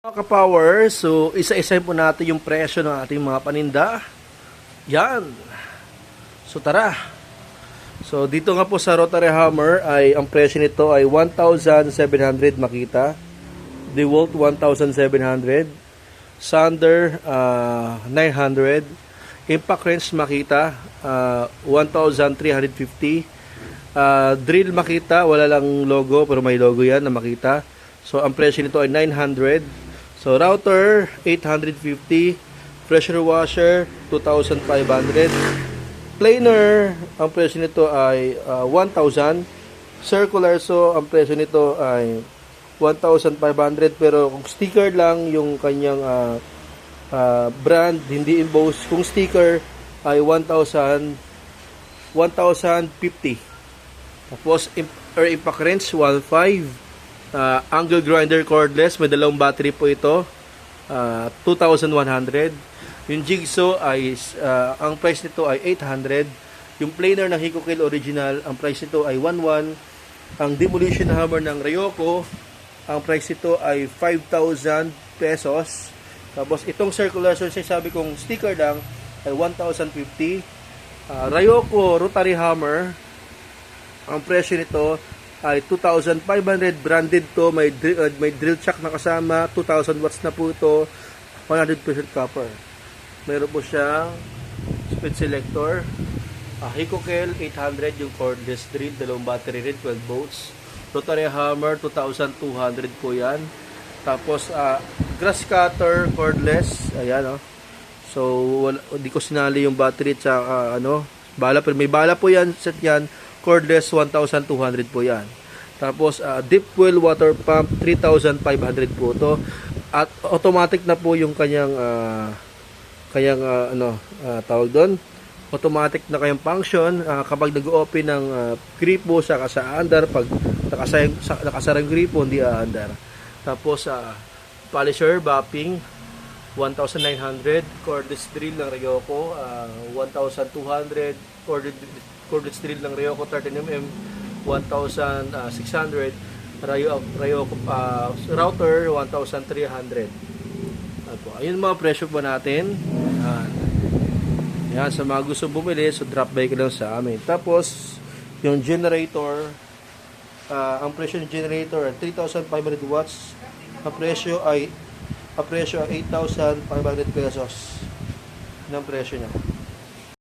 Mga ka-power, so isa-isahin po natin yung presyo ng ating mga paninda. Yan. So tara. So dito nga po sa Rotary Hammer ay ang presyo nito ay 1,700 makita. DeWalt 1,700. Sander ah, 900. Impact wrench makita ah, 1,350. Ah, drill makita, wala lang logo pero may logo yan na makita. So ang presyo nito ay 900. So router 850, pressure washer 2,500. Planer, ang presyo nito ay ah, 1,000. Circular so ang presyo nito ay 1,500 pero kung sticker lang yung kanyang ah, ah, brand, hindi embossed. Kung sticker ay 1,000 1,050. Tapos air impact wrench 1,500. Uh, angle grinder cordless, may dalawang battery po ito. Uh, 2,100. Yung jigsaw ay uh, ang price nito ay 800. Yung planer ng Hikokel original, ang price nito ay 11. Ang demolition hammer ng Ryoko, ang price nito ay 5,000 pesos. Tapos itong circular so sabi kong sticker lang ay 1,050. Uh, Ryoko rotary hammer, ang presyo nito ay 2,500 branded to. May uh, may drill chuck na kasama. 2,000 watts na po ito. 100% copper. Meron po siyang speed selector. Uh, Hikokel 800 yung cordless drill. Dalawang battery rin 12 volts. Rotary hammer 2,200 po yan. Tapos uh, grass cutter cordless. Ayan oh. So wala, di ko sinali yung battery at saka, ano bala. Pero may bala po yan set yan cordless 1,200 po yan. Tapos uh, deep well water pump 3,500 po to. At automatic na po yung kanyang uh, kanyang uh, ano uh, tawag doon. Automatic na kayang function uh, kapag nag-open ng uh, gripo sa sa under pag nakasarang nakasarang gripo hindi aandar. Tapos uh, polisher bapping 1,900 cordless drill ng Ryoko uh, 1,200 cordless cordless drill ng Ryoko 13mm 1,600 Ryoko, Ryoko uh, router 1,300 Apo, ayun mga presyo po natin. Yan. yan sa mga gusto bumili so drop by ka lang sa amin. Tapos yung generator uh, ang presyo ng generator ay 3,500 watts. Ang presyo ay ang presyo ay 8,500 pesos. Ng presyo niya